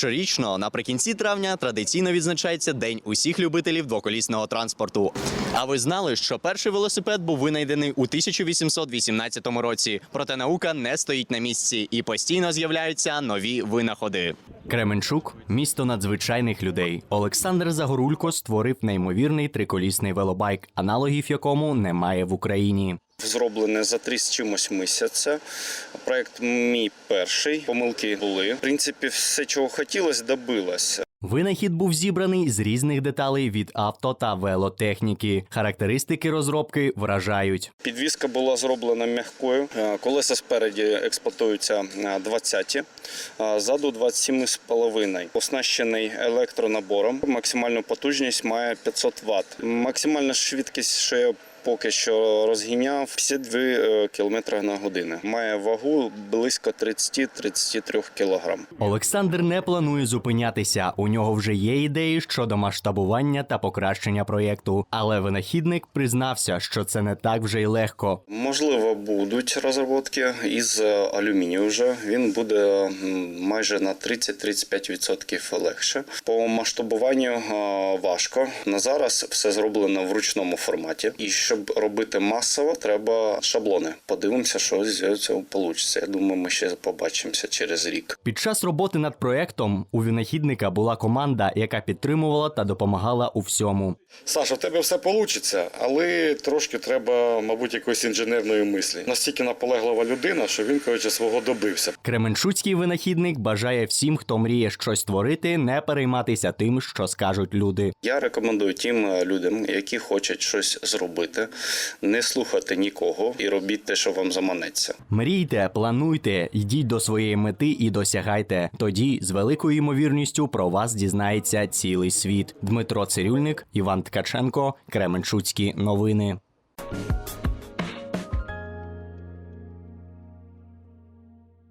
Щорічно, наприкінці травня, традиційно відзначається День усіх любителів двоколісного транспорту. А ви знали, що перший велосипед був винайдений у 1818 році. Проте наука не стоїть на місці і постійно з'являються нові винаходи. Кременчук місто надзвичайних людей. Олександр Загорулько створив неймовірний триколісний велобайк, аналогів якому немає в Україні. Зроблене за три з чимось місяця. Проект мій перший. Помилки були. В принципі, все, чого хотілося, добилося. Винахід був зібраний з різних деталей від авто та велотехніки. Характеристики розробки вражають. Підвізка була зроблена м'якою. Е, Колеса спереді експлуатуються е, 20, а ззаду 27,5. Оснащений електронабором. Максимальну потужність має 500 Вт. Максимальна швидкість, що я поки що розгіняв 52 км на годину. Має вагу близько 30-33 кг. Олександр не планує зупинятися. У нього вже є ідеї щодо масштабування та покращення проєкту. Але винахідник признався, що це не так вже й легко. Можливо, будуть розробки із е, алюмінію. Вже він буде майже на 30-35% легше. По масштабуванню е, важко. На зараз все зроблено в ручному форматі. І щоб робити масово, треба шаблони. Подивимося, що з цього вийде. Я думаю, ми ще побачимося через рік. Під час роботи над проєктом у винахідника була команда, яка підтримувала та допомагала у всьому. Саша, в тебе все вийде, але трошки треба, мабуть, якоїсь інженерної мислі. Настільки наполеглива людина, що він, коротше, свого добився. Кременчуцький винахідник бажає всім, хто мріє щось створити, не перейматися тим, що скажуть люди. Я рекомендую тим людям, які хочуть щось зробити, не слухати нікого і робіть те, що вам заманеться. Мрійте, плануйте, йдіть до своєї мети і досягайте. Тоді з великою ймовірністю про вас дізнається цілий світ. Дмитро Цирюльник, Іван Ткаченко, Кременчуцькі новини.